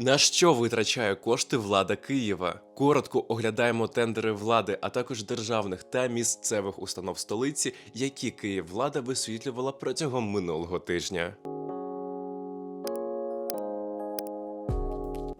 На що витрачає кошти влада Києва? Коротко оглядаємо тендери влади, а також державних та місцевих установ столиці, які Київвлада висвітлювала протягом минулого тижня.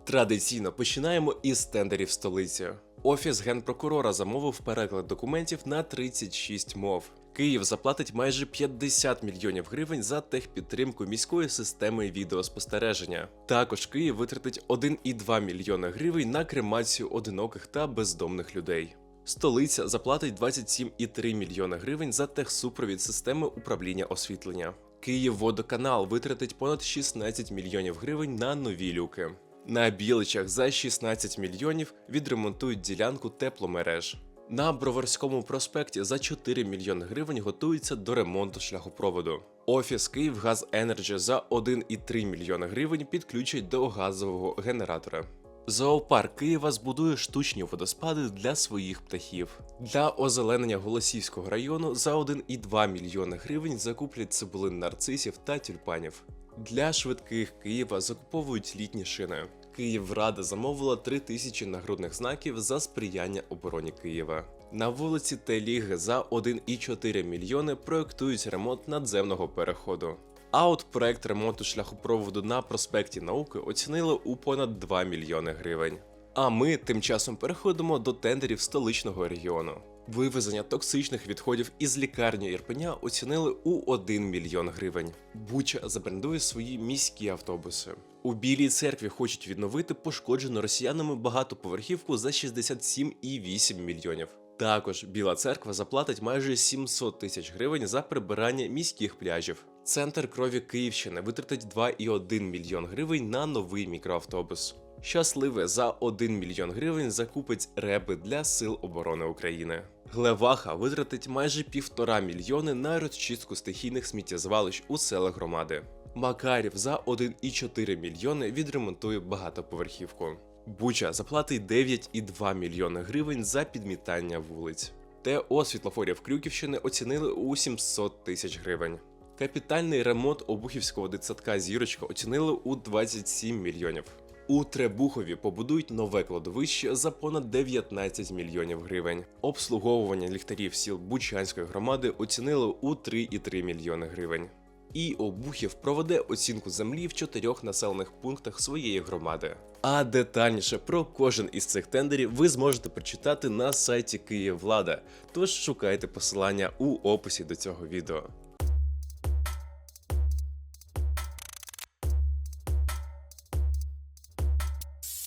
Традиційно починаємо із тендерів столиці. Офіс генпрокурора замовив переклад документів на 36 мов. Київ заплатить майже 50 мільйонів гривень за техпідтримку міської системи відеоспостереження. Також Київ витратить 1,2 мільйона гривень на кремацію одиноких та бездомних людей. Столиця заплатить 27,3 мільйона гривень за техсупровід системи управління освітлення. Київводоканал витратить понад 16 мільйонів гривень на нові люки. На Біличах за 16 мільйонів відремонтують ділянку тепломереж. На Броварському проспекті за 4 мільйони гривень готується до ремонту шляхопроводу. Офіс Київгаз Енерджі за 1,3 мільйона гривень підключать до газового генератора. Зоопарк Києва збудує штучні водоспади для своїх птахів. Для озеленення Голосівського району за 1,2 мільйони гривень закуплять цибулин нарцисів та тюльпанів. Для швидких Києва закуповують літні шини. Київрада замовила 3 тисячі нагрудних знаків за сприяння обороні Києва. На вулиці Теліги за 1,4 мільйони проектують ремонт надземного переходу. А от проект ремонту шляхопроводу на проспекті науки оцінили у понад 2 мільйони гривень. А ми тим часом переходимо до тендерів столичного регіону. Вивезення токсичних відходів із лікарні Ірпеня оцінили у 1 мільйон гривень. Буча забрендує свої міські автобуси. У Білій церкві хочуть відновити пошкоджену росіянами багатоповерхівку за 67,8 мільйонів. Також Біла церква заплатить майже 700 тисяч гривень за прибирання міських пляжів. Центр крові Київщини витратить 2,1 мільйон гривень на новий мікроавтобус. Щасливе за 1 мільйон гривень закупить реби для Сил оборони України. Глеваха витратить майже півтора мільйони на розчистку стихійних сміттєзвалищ у селах громади. Макарів за 1,4 мільйони відремонтує багатоповерхівку. Буча заплатить 9,2 мільйони гривень за підмітання вулиць. ТО світлофорів Крюківщини оцінили у 700 тисяч гривень. Капітальний ремонт обухівського дитсадка Зірочка оцінили у 27 мільйонів. У Требухові побудують нове кладовище за понад 19 мільйонів гривень. Обслуговування ліхтарів сіл Бучанської громади оцінили у 3,3 мільйони гривень. І Обухів проведе оцінку землі в чотирьох населених пунктах своєї громади. А детальніше про кожен із цих тендерів ви зможете прочитати на сайті Київвлада, тож шукайте посилання у описі до цього відео.